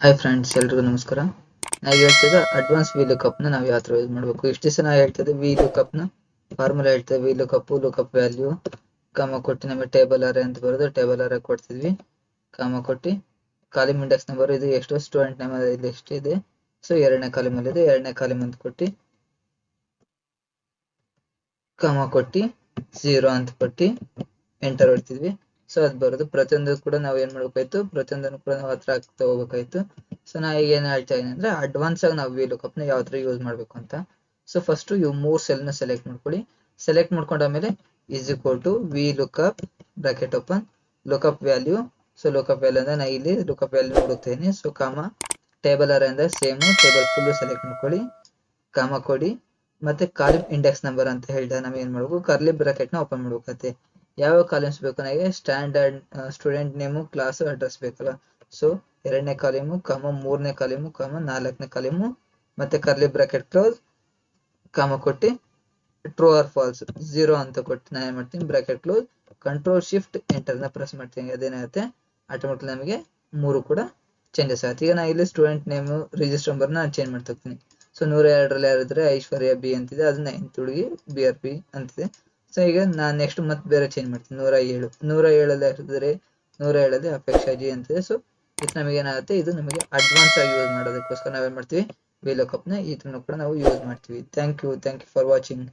Hi friends ಎಲ್ರಿಗೂ ನಮಸ್ಕಾರ. ನಾವು ಹೇಳ್ತಿದ್ದೆ ಅಡ್ವಾನ್ಸ್ ವಿ ಲುಕಪ್ನ ನಾವು ಯಾವ ಥರ ಯೂಸ್ ಮಾಡಬೇಕು? ಇಷ್ಟು ದಿವಸ ನಾವು ಹೇಳ್ತಿದ್ದೆ ವಿ ಲುಕಪ್ನ ಫಾರ್ಮುಲಾ ಹೇಳ್ತೇವೆ V lookup lookup value comma ಕೊಟ್ಟು ನಮಗೆ ಟೇಬಲ್ ಅರೆ ಅಂತ ಬರೋದು ಟೇಬಲ್ ಅರೆ ಕೊಡ್ತಿದ್ವಿ. ಕಾಮ ಕೊಟ್ಟು ಕಾಲಿಮ್ ಇಂಡೆಕ್ಸ್ ನಂಬರ್ ಇದು ಎಷ್ಟು ಸ್ಟೂಡೆಂಟ್ ನೇಮ್ ಇಲ್ಲಿ ಇದೆ ಸೊ ಎರಡನೇ ಕಾಲಿಮಲ್ಲಿ ಇದೆ, ಎರಡನೇ ಕಾಲಿಮ್ ಅಂತ ಕೊಟ್ಟು ಕಾಮ ಕೊಟ್ಟು ಝೀರೋ ಅಂತ ಕೊಟ್ಟು ಎಂಟರ್ ಹೊಡ್ತಿದ್ವಿ ಸೊ ಅದು ಬರೋದು. ಪ್ರತಿಯೊಂದು ಕೂಡ ನಾವು ಏನ್ ಮಾಡ್ಬೇಕಾಯ್ತು? ಪ್ರತಿಯೊಂದನ್ನು ಕೂಡ ನಾವ್ ಹತ್ರ ಆಗ್ತಾ ಹೋಗ್ಬೇಕಾಯ್ತು. ಸೊ ನಾ ಈಗ ಏನ್ ಹೇಳ್ತಾ ಇದ್ದೀನಿ ಅಂದ್ರೆ ಅಡ್ವಾನ್ಸ್ ಆಗಿ ನಾವು ವಿ ಲುಕಪ್ನ ಯಾವ ತರ ಯೂಸ್ ಮಾಡ್ಬೇಕು ಅಂತ. ಸೊ ಫಸ್ಟ್ ಇವು ಮೂರ್ ಸೆಲ್ನ ಸೆಲೆಕ್ಟ್ ಮಾಡ್ಕೊಳ್ಳಿ. Select ಮಾಡ್ಕೊಂಡಾದ್ಮೇಲೆ is equal to V lookup bracket open lookup value so lookup value ಅಂದ್ರೆ ನಾ ಇಲ್ಲಿ ಲುಕಪ್ ವ್ಯಾಲ್ಯೂ ಹುಡುಕ್ತೇನೆ ಸೊ ಕಾಮ ಟೇಬಲ್ ಅರ ಅಂದ್ರೆ ಸೇಮ್ ಟೇಬಲ್ ಫುಲ್ ಸೆಲೆಕ್ಟ್ ಮಾಡ್ಕೊಳ್ಳಿ. ಕಾಮ ಕೊಡಿ. ಮತ್ತೆ ಕಾಲಿಮ್ ಇಂಡೆಕ್ಸ್ ನಂಬರ್ ಅಂತ ಹೇಳಿದ ನಾವ್ ಏನ್ ಮಾಡ್ಬೇಕು? ಕರ್ಲಿ ಬ್ರಾಕೆಟ್ನ ಓಪನ್ ಮಾಡ್ಬೇಕತ್ತೆ ಯಾವ ಕಾಲಮ್ಸ್ ಬೇಕು ನನಗೆ standard student name class address ಬೇಕಲ್ಲ. ಸೊ ಎರಡನೇ ಕಾಲಿಮು ಕಾಮ ಮೂರನೇ ಕಾಲಿಮು ಕಾಮ ನಾಲ್ಕನೇ ಕಾಲಿಮು ಮತ್ತೆ ಕರ್ಲಿ ಬ್ರಾಕೆಟ್ ಕ್ಲೋಸ್ ಕಾಮ ಕೊಟ್ಟು ಟ್ರೂ ಆರ್ ಫಾಲ್ಸ್ ಜೀರೋ ಅಂತ ಕೊಟ್ಟು ನಾನು ಏನ್ ಮಾಡ್ತೀನಿ ಬ್ರಾಕೆಟ್ ಕ್ಲೋಸ್ ಕಂಟ್ರೋಲ್ ಶಿಫ್ಟ್ ಎಂಟರ್ನ ಪ್ರೆಸ್ ಮಾಡ್ತೀನಿ, ಅದೇನಾಗುತ್ತೆ? ಆಟೋಮೆಟಿಕ್ ನಮಗೆ ಮೂರು ಕೂಡ ಚೇಂಜಸ್ ಆಗುತ್ತೆ. ಈಗ ನಾನು ಇಲ್ಲಿ ಸ್ಟೂಡೆಂಟ್ ನೇಮು ರಿಜಿಸ್ಟರ್ ನಂಬರ್ ನಾನು ಚೇಂಜ್ ಮಾಡ್ತೀನಿ ಸೊ ನೂರ ಎರಡರಲ್ಲಿ ಯಾರಿದ್ರೆ ಐಶ್ವರ್ಯ ಬಿ ಅಂತಿದೆ, ಅದನ್ನ ಹುಡುಗಿ ಬಿ ಆರ್ ಪಿ ಅಂತಿದೆ. ಸೊ ಈಗ ನಾನು ನೆಕ್ಸ್ಟ್ ಮತ್ತೆ ಬೇರೆ ಚೇಂಜ್ ಮಾಡ್ತೀನಿ. ನೂರ ಏಳು. ನೂರ ಏಳಲ್ಲಿ ಹಾಕಿದ್ರೆ ನೂರ ಏಳಲ್ಲಿ ಅಪೇಕ್ಷಾ ಜಿ ಅಂತಿದೆ ಸೊ ಇದು ನಮಗೆ ಏನಾಗುತ್ತೆ? ಇದು ನಮಗೆ ಅಡ್ವಾನ್ಸ್ ಆಗಿ ಯೂಸ್ ಮಾಡೋದಕ್ಕೋಸ್ಕರ ನಾವೇನ್ ಮಾಡ್ತೀವಿ? ವಿ ನ ಈ ತರ ಕೂಡ ನಾವು ಯೂಸ್ ಮಾಡ್ತೀವಿ. Thank you thank you for watching